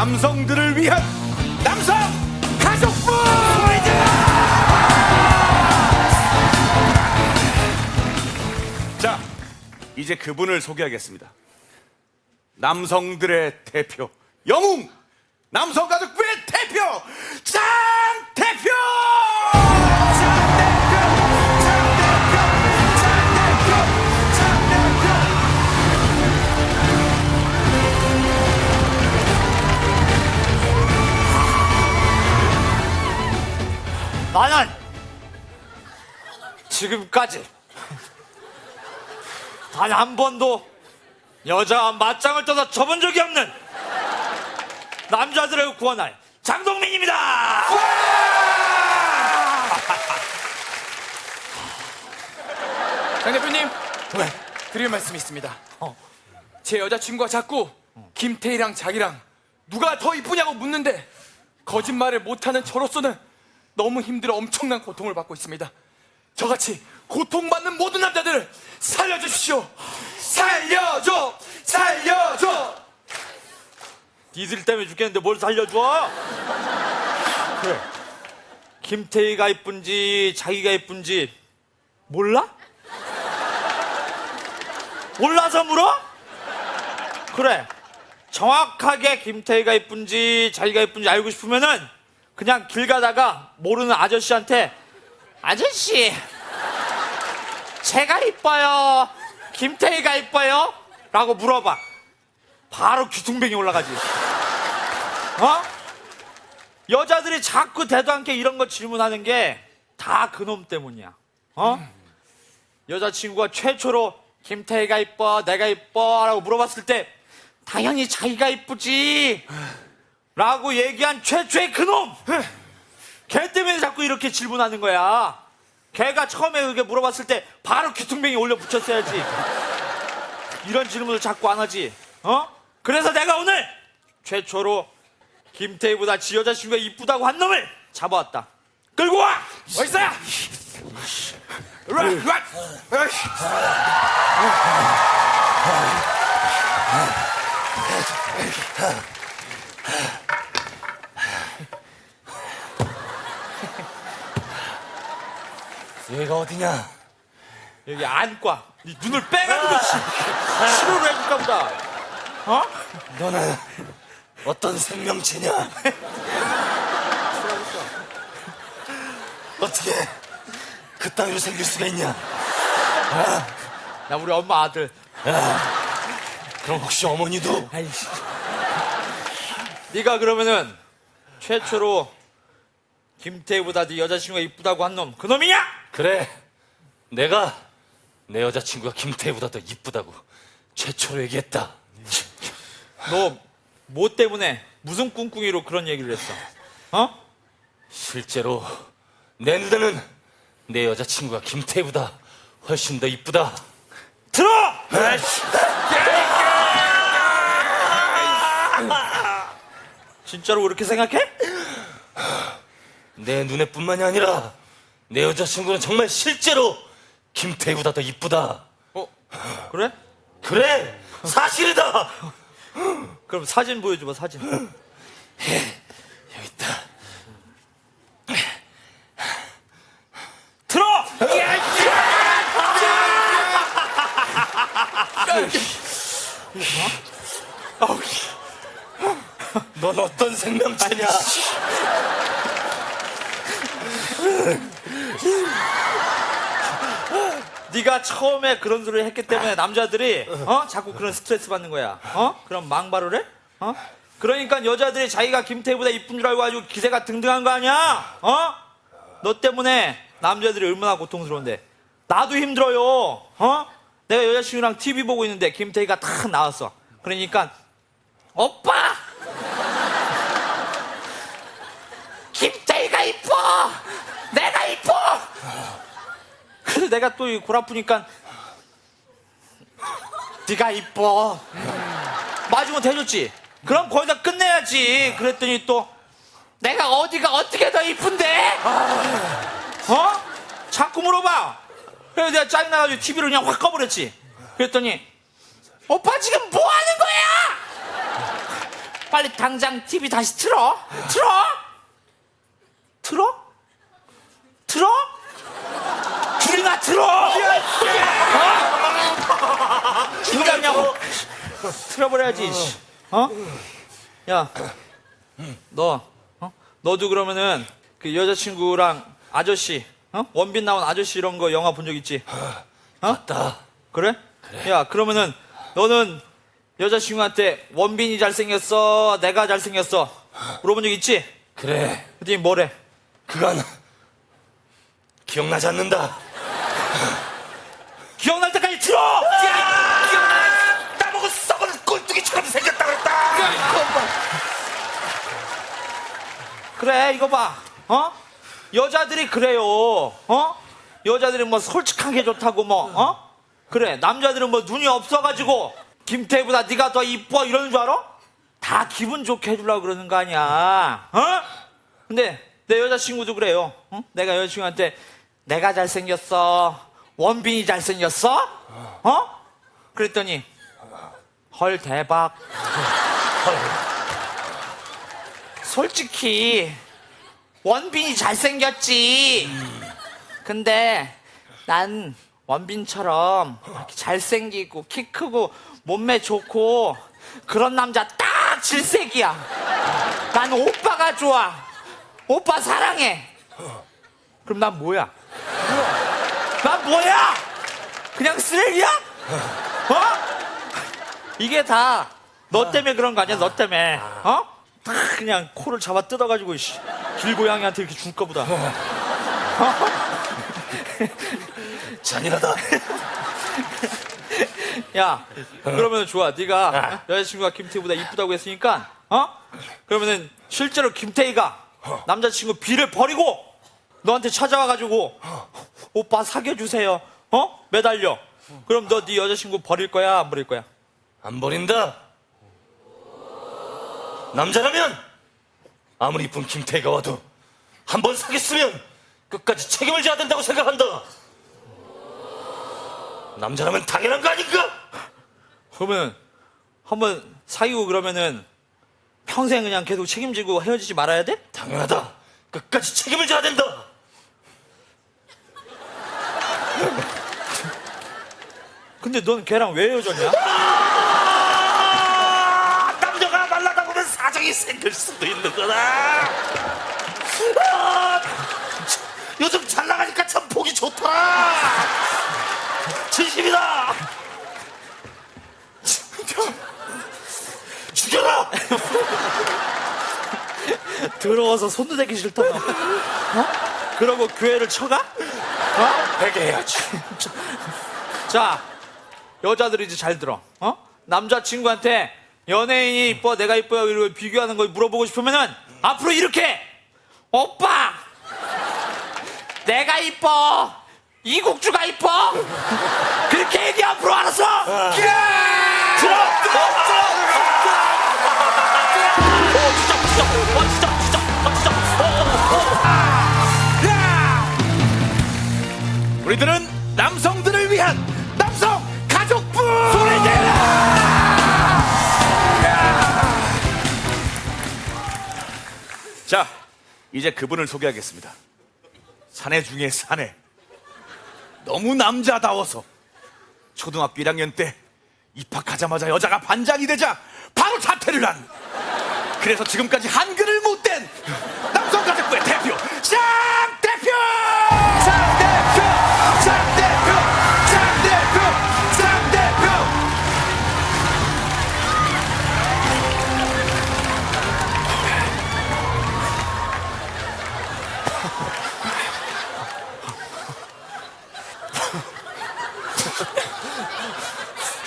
남성들을 위한 남성 가족부! 자 이제 그분을 소개하겠습니다. 남성들의 대표 영웅 남성 가족부의 대표 장 나는 지금까지 단 한 번도 여자와 맞짱을 떠서 접은 적이 없는 남자들을 구원할 장동민입니다. 장 대표님 왜 드릴 말씀이 있습니다 어. 제 여자친구가 자꾸 김태희랑 자기랑 누가 더 이쁘냐고 묻는데 거짓말을 못하는 저로서는 너무 힘들어 엄청난 고통을 받고 있습니다 저같이 고통받는 모든 남자들을 살려주십시오 살려줘 살려줘 니들 때문에 죽겠는데 뭘 살려줘? 그래. 김태희가 이쁜지 자기가 이쁜지 몰라? 몰라서 물어? 그래. 정확하게 김태희가 이쁜지 자기가 이쁜지 알고 싶으면은 그냥 길 가다가 모르는 아저씨한테 아저씨 제가 이뻐요. 김태희가 이뻐요? 라고 물어봐. 바로 귀퉁뱅이 올라가지. 어? 여자들이 자꾸 대도 않게 이런 거 질문하는 게 다 그놈 때문이야. 어? 여자친구가 최초로 김태희가 이뻐 내가 이뻐 라고 물어봤을 때 당연히 자기가 이쁘지 라고 얘기한 최초의 그놈! 걔 때문에 자꾸 이렇게 질문하는 거야. 걔가 처음에 그게 물어봤을 때 바로 귀퉁뱅이 올려 붙였어야지. 이런 질문을 자꾸 안 하지. 어? 그래서 내가 오늘 최초로 김태희보다 지 여자친구가 이쁘다고 한 놈을 잡아왔다. 끌고 와! 어딨어요? 얘가 어디냐 여기 안과 네 눈을 빼가지고 치- 치료를 해줄까 보다 어? 너는 어떤 생명체냐? 어떻게 그따위로 생길 수가 있냐? 나 우리 엄마 아들 그럼 혹시 어머니도? 아이씨. 네가 그러면은 최초로 김태희보다 네 여자친구가 이쁘다고 한 놈 그 놈이냐? 그래, 내가 내 여자친구가 김태희보다 더 이쁘다고 최초로 얘기했다. 너 뭐 때문에 무슨 꿍꿍이로 그런 얘기를 했어? 어? 실제로 내 눈에는 내 여자친구가 김태희보다 훨씬 더 이쁘다. 들어! 진짜로 그렇게 생각해? 내 눈에뿐만이 아니라 내 여자친구는 정말 실제로 김태희보다 더 이쁘다. 어? 그래? 그래, 사실이다. 그럼 사진 보여줘봐 사진 여기 있다. 들어! 넌 어떤 생명체냐? 네가 처음에 그런 소리를 했기 때문에 남자들이 어 자꾸 그런 스트레스 받는 거야. 어? 그럼 망발을 해? 어? 그러니까 여자들이 자기가 김태희보다 이쁜 줄 알고 가지고 기세가 등등한 거 아니야? 어? 너 때문에 남자들이 얼마나 고통스러운데 나도 힘들어요. 어? 내가 여자친구랑 TV 보고 있는데 김태희가 탁 나왔어. 그러니까 오빠 김태희가 이뻐 내가 이뻐 그래서 내가 또골 아프니까 네가 이뻐 마지막 대줬지 그럼 거기다 끝내야지 그랬더니 또 내가 어디가 어떻게 더 이쁜데 어? 자꾸 물어봐 그래서 내가 짜증나가지고 TV를 그냥 확 꺼버렸지 그랬더니 오빠 지금 뭐 하는 거야 빨리 당장 TV 다시. 틀어. 틀어? 틀어? 줄이나 틀어. 어? 준비하냐고. 틀어버려야지. 씨. 어? 야, 너, 어? 너도 그러면은 그 여자친구랑 아저씨, 어? 원빈 나온 아저씨 이런 거 영화 본 적 있지? 맞다. 그래? 야, 그러면은 너는 여자친구한테 원빈이 잘생겼어? 내가 잘생겼어? 물어본 적 있지? 그래. 그랬더니 뭐래? 그건 기억나지 않는다. 기억날 때까지 들어! 야! 기억나! 따먹은 썩은 꼴뚜기처럼 생겼다 그랬다. 그래, 이거 봐. 어? 여자들이 그래요. 어? 여자들이 뭐 솔직한 게 좋다고 뭐, 어? 그래, 남자들은 뭐 눈이 없어가지고 김태희보다 네가 더 이뻐 이러는 줄 알아? 다 기분 좋게 해주려고 그러는 거 아니야. 어? 근데 내 여자친구도 그래요. 어? 내가 여자친구한테 내가 잘생겼어. 원빈이 잘생겼어? 어? 그랬더니 헐 대박. 솔직히 원빈이 잘생겼지. 근데 난 원빈처럼 잘생기고 키 크고 몸매 좋고 그런 남자 딱 질색이야. 난 오빠가 좋아. 오빠 사랑해. 그럼 난 뭐야? 난 뭐야? 그냥 쓰레기야? 어? 이게 다 너 때문에 그런 거 아니야? 너 때문에. 어? 딱 그냥 코를 잡아 뜯어가지고 씨, 길고양이한테 이렇게 줄 거보다. 잔인하다. 야, 그러면 좋아. 네가 여자친구가 김태희보다 이쁘다고 했으니까, 어? 그러면은 실제로 김태희가 남자친구 비를 버리고 너한테 찾아와가지고 오빠 사귀어 주세요. 어? 매달려. 그럼 너 네 여자친구 버릴 거야? 안 버릴 거야? 안 버린다. 남자라면 아무리 이쁜 김태희가 와도 한 번 사귀었으면 끝까지 책임을 져야 된다고 생각한다. 남자라면 당연한 거 아닌가? 그러면 한번 사귀고 그러면은 평생 그냥 계속 책임지고 헤어지지 말아야 돼? 당연하다. 끝까지 책임을 져야 된다. 근데 넌 걔랑 왜 헤어졌냐? 아, 남자가 말라다 보면 사정이 생길 수도 있는 거다. 아, 요즘 잘 나가니까 참 보기 좋더라. 진심이다. 죽여라. 더러워서 손도 대기 싫다. 너. 어? 그러고 교회를 쳐가? 어? 베게 해야지. 자, 여자들이 이제 잘 들어. 어? 남자친구한테 연예인이 이뻐, 내가 이뻐요, 이러고 비교하는 거 물어보고 싶으면은 앞으로 이렇게! 오빠! 내가 이뻐! 이국주가 이뻐! 그렇게 얘기 앞으로 알았어! 이제 그분을 소개하겠습니다. 사내 중에 사내. 너무 남자다워서 초등학교 1학년 때 입학하자마자 여자가 반장이 되자 바로 자퇴를 한. 그래서 지금까지 한글을 못댄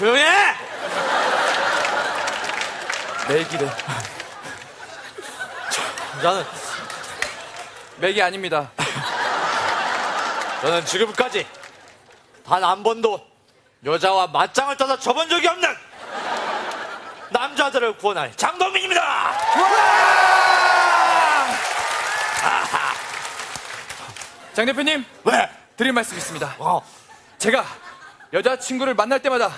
조용히 해! 맥이래. 나는, 맥이 아닙니다. 저는 지금까지 단 한 번도 여자와 맞짱을 떠서 접은 적이 없는 남자들을 구원할 장동민입니다! 장 대표님, 왜? 드릴 말씀 있습니다. 어, 제가 여자친구를 만날 때마다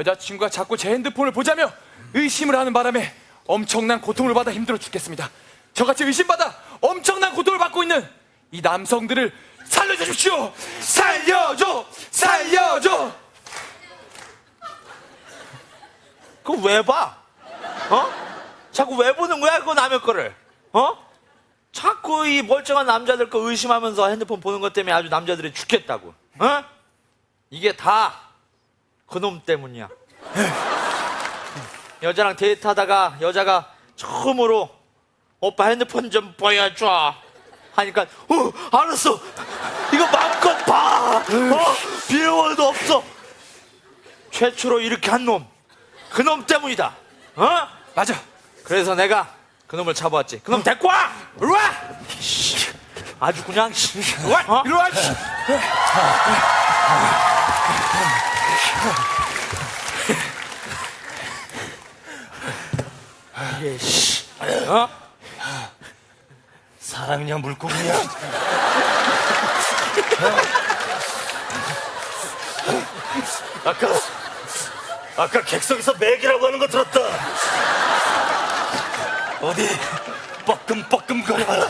여자친구가 자꾸 제 핸드폰을 보자며 의심을 하는 바람에 엄청난 고통을 받아 힘들어 죽겠습니다. 저같이 의심받아 엄청난 고통을 받고 있는 이 남성들을 살려주십시오. 살려줘, 살려줘. 그거 왜 봐? 어? 자꾸 왜 보는 거야, 그거 남의 거를? 어? 자꾸 이 멀쩡한 남자들 거 의심하면서 핸드폰 보는 것 때문에 아주 남자들이 죽겠다고. 어? 이게 다 그놈 때문이야. 여자랑 데이트하다가 여자가 처음으로 오빠 핸드폰 좀 보여줘. 하니까, 어, 알았어. 이거 마음껏 봐. 어? 비밀번호도 없어. 최초로 이렇게 한 놈. 그놈 때문이다. 어? 맞아. 그래서 내가 그놈을 잡아왔지. 그놈 데리고 와! 이리 와! 씨, 아주 그냥, 씨. 와! 어? 이리 와. 씨. 이게, 씨. 어? 사람이냐 물고기냐? 아까 아까 객석에서 맥이라고 하는 거 들었다. 어디 뻐끔뻐끔 거려봐라.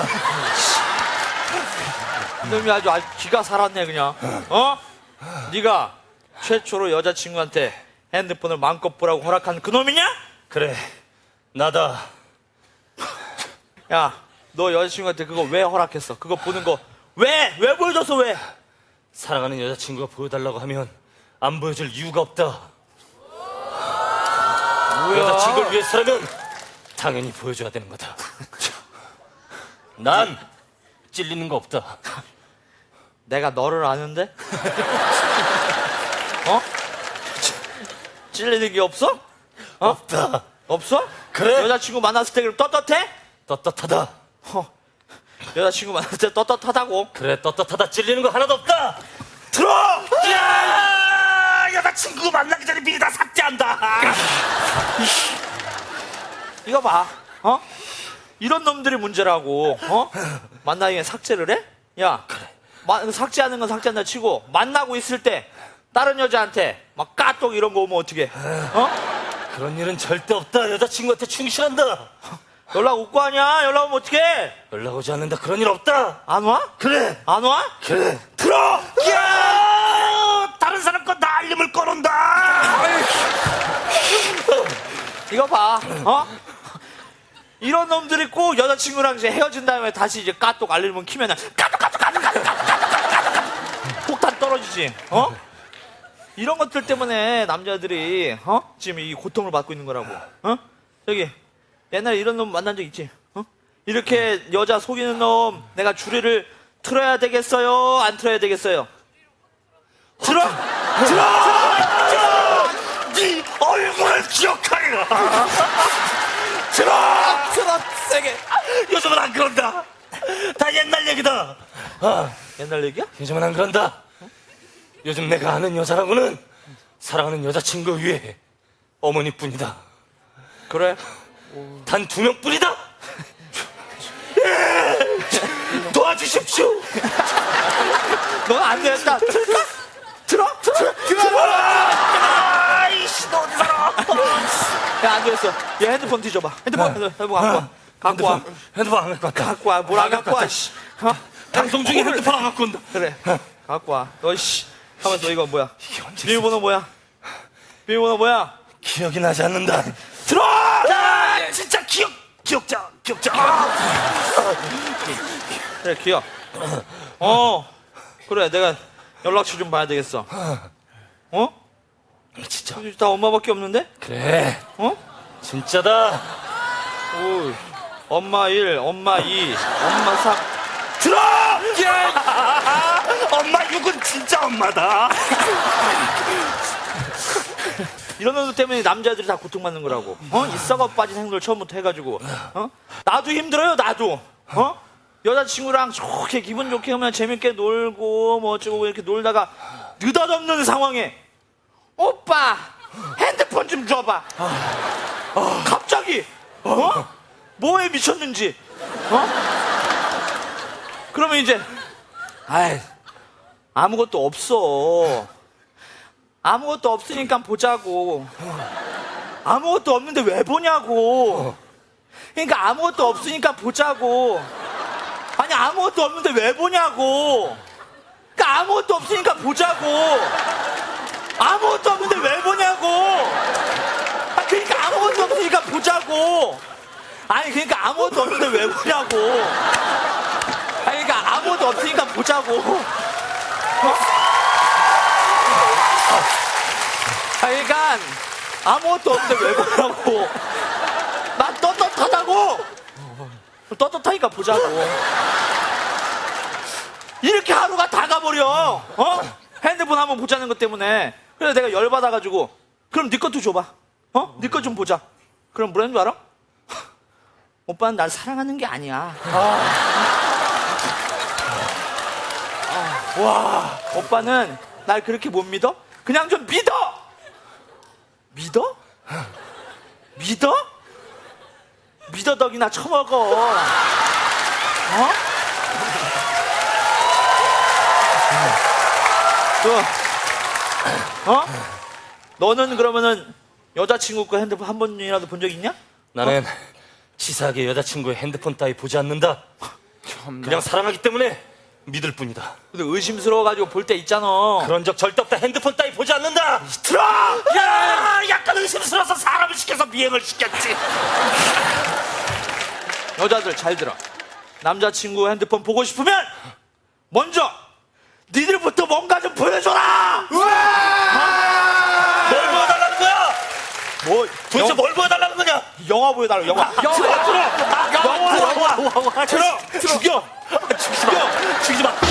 놈이 아주, 아주 기가 살았네, 그냥. 어? 네가 최초로 여자친구한테 핸드폰을 마음껏 보라고 허락한 그 놈이냐? 그래 나다. 야, 너 여자친구한테 그거 왜 허락했어? 그거 보는 거 왜? 왜 보여줬어, 왜? 사랑하는 여자친구가 보여달라고 하면 안 보여줄 이유가 없다. 여자친구를 위해서라면 당연히 보여줘야 되는 거다. 난 찔리는 거 없다. 내가 너를 아는데? 어? 찔리는 게 없어? 없다. 없어? 그래. 여자친구 만났을 때 그럼 떳떳해? 떳떳하다. 어. 여자친구 만났을 때 떳떳하다고? 그래 떳떳하다. 찔리는 거 하나도 없다. 들어. 야 여자친구 만나기 전에 미리 다 삭제한다. 이거 봐. 어? 이런 놈들이 문제라고. 어? 만나기 전에 삭제를 해? 야. 마- 삭제하는 건 삭제한다 치고 만나고 있을 때 다른 여자한테 막 까똑 이런 거 오면 어떻게? 어? 그런 일은 절대 없다. 여자친구한테 충실한다. 연락 없고 하냐? 연락 오면 어떻게? 연락 오지 않는다. 그런 일 없다. 안 와? 그래. 안 와? 그래. 들어. 야 다른 사람 거 나 알림을 꺼놓는다. 이거 봐. 어? 이런 놈들이 꼭 여자친구랑 이제 헤어진 다음에 다시 이제 까똑 알림을 키면은 까똑 까똑 까똑 까똑 까똑 까똑 까똑 폭탄 떨어지지. 어? 이런 것들 때문에 남자들이 어? 지금 이 고통을 받고 있는 거라고. 어? 저기 옛날에 이런 놈 만난 적 있지? 어? 이렇게 여자 속이는 놈 내가 줄이를 틀어야 되겠어요? 안 틀어야 되겠어요? 틀어? 네 얼굴을 기억하리라. 들어. 틀어 세게. 요즘은 안 그런다. 다 옛날 얘기다. 아, 옛날 얘기야? 요즘은 안 그런다. 요즘 내가 아는 여자라고는 사랑하는 여자친구 위에 어머니뿐이다. 그래. 단 두 명뿐이다. 예, 도와주십시오. 너안 되겠다. 틀까? 틀어? 틀어? 틀어? 아이씨, 너 어디 살아? 야, 안 되겠어. 얘 핸드폰 뒤져봐. 핸드폰, 핸드폰 갖고 와. 갖고 와. 핸드폰 안 갖고 왔다. 갖고 와. 뭘안 갖고 와, 씨. 어? 방송 중에 핸드폰 안 갖고 온다. 그래. 갖고 와. 너, 씨. 하면서 이거 뭐야? 비밀번호 뭐야? 비밀번호 뭐야? 기억이 나지 않는다. 들어! 아, 진짜 기억, 기억자, 기억자. 아, 그래, 기억. 어. 그래, 내가 연락처 좀 봐야 되겠어. 어? 진짜. 다 엄마밖에 없는데? 그래, 어? 진짜다. 오. 엄마 1, 엄마 2, 엄마 3. 들어! 엄마 6은 진짜 엄마다. 이런 놈들 때문에 남자들이 다 고통받는 거라고. 어? 이 썩어 빠진 행동을 처음부터 해가지고. 어? 나도 힘들어요, 나도. 어? 여자친구랑 좋게 기분 좋게 하면 재밌게 놀고 뭐 어쩌고 이렇게 놀다가 느닷없는 상황에 오빠 핸드폰 좀 줘봐. 어, 갑자기 어? 뭐에 미쳤는지. 어? 그러면 이제 아이 아무것도 없어. 아무것도 없으니까 보자고. 아무것도 없는데 왜 보냐고. 그러니까 아무것도 없으니까 보자고. 아니 아무것도 없는데 왜 보냐고. 그러니까 아무것도 없으니까 보자고. 아무것도 없는데 왜 보냐고. 아 그러니까 아무것도 없으니까 보자고. 아니 그러니까 아무것도 없는데 왜 보냐고. 아니 그러니까 아무것도 없으니까 보자고. 그러니까 아무것도 없는데 왜 보냐고. 난 떳떳하다고. 떳떳하니까 보자고. 이렇게 하루가 다 가버려. 어? 핸드폰 한번 보자는 것 때문에. 그래서 내가 열 받아가지고. 그럼 네 것도 줘봐. 어? 네 것 좀 보자. 그럼 뭐라는 줄 알아? 오빠는 날 사랑하는 게 아니야. 아, 와, 오빠는 날 그렇게 못 믿어? 그냥 좀 믿어! 믿어? 믿어? 믿어 덕이나 처먹어. 어? 그, 어? 너는 그러면은 여자친구 거 핸드폰 한 번이라도 본 적 있냐? 나는 치사하게 여자친구의 핸드폰 따위 보지 않는다. 그냥 사랑하기 때문에 믿을 뿐이다. 근데 의심스러워가지고 볼 때 있잖아. 그런 적 절대 없다. 핸드폰 따위 보지 않는다. 들어! 야, 약간 의심스러워서 사람을 시켜서 미행을 시켰지. 여자들 잘 들어. 남자친구 핸드폰 보고 싶으면 먼저 니들부터 뭔가 좀 보여줘라. 뭘 보여달라는 거야? 뭐 도대체 영, 뭘? 영화 보여달라 아, 아, 영화. 영화. 틀어 영화. 영화. 틀어. 죽여. 죽여. 죽이지 마.